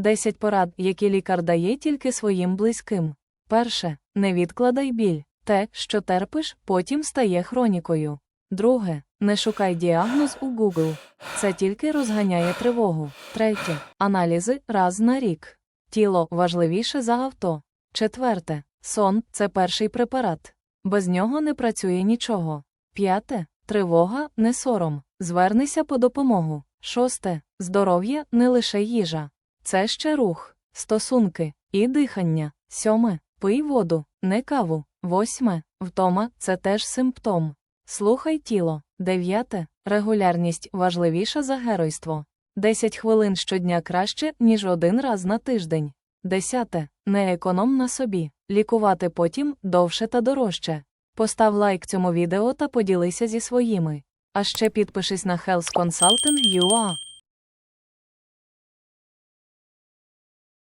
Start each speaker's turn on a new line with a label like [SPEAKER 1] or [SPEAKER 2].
[SPEAKER 1] 10 порад, які лікар дає тільки своїм близьким. Перше. Не відкладай біль. Те, що терпиш, потім стає хронікою. Друге. Не шукай діагноз у Google. Це тільки розганяє тривогу. Третє. Аналізи раз на рік. Тіло важливіше за авто. Четверте. Сон це перший препарат. Без нього не працює нічого. П'яте. Тривога не сором. Звернися по допомогу. Шосте. Здоров'я не лише їжа. Це ще рух, стосунки і дихання. Сьоме. Пий воду, не каву. Восьме. Втома це теж симптом. Слухай тіло. Дев'яте. Регулярність важливіша за геройство. 10 хвилин щодня краще, ніж один раз на тиждень. Десяте. Не економ на собі. Лікувати потім довше та дорожче. Постав лайк цьому відео та поділися зі своїми. А ще підпишись на Health Consulting UA.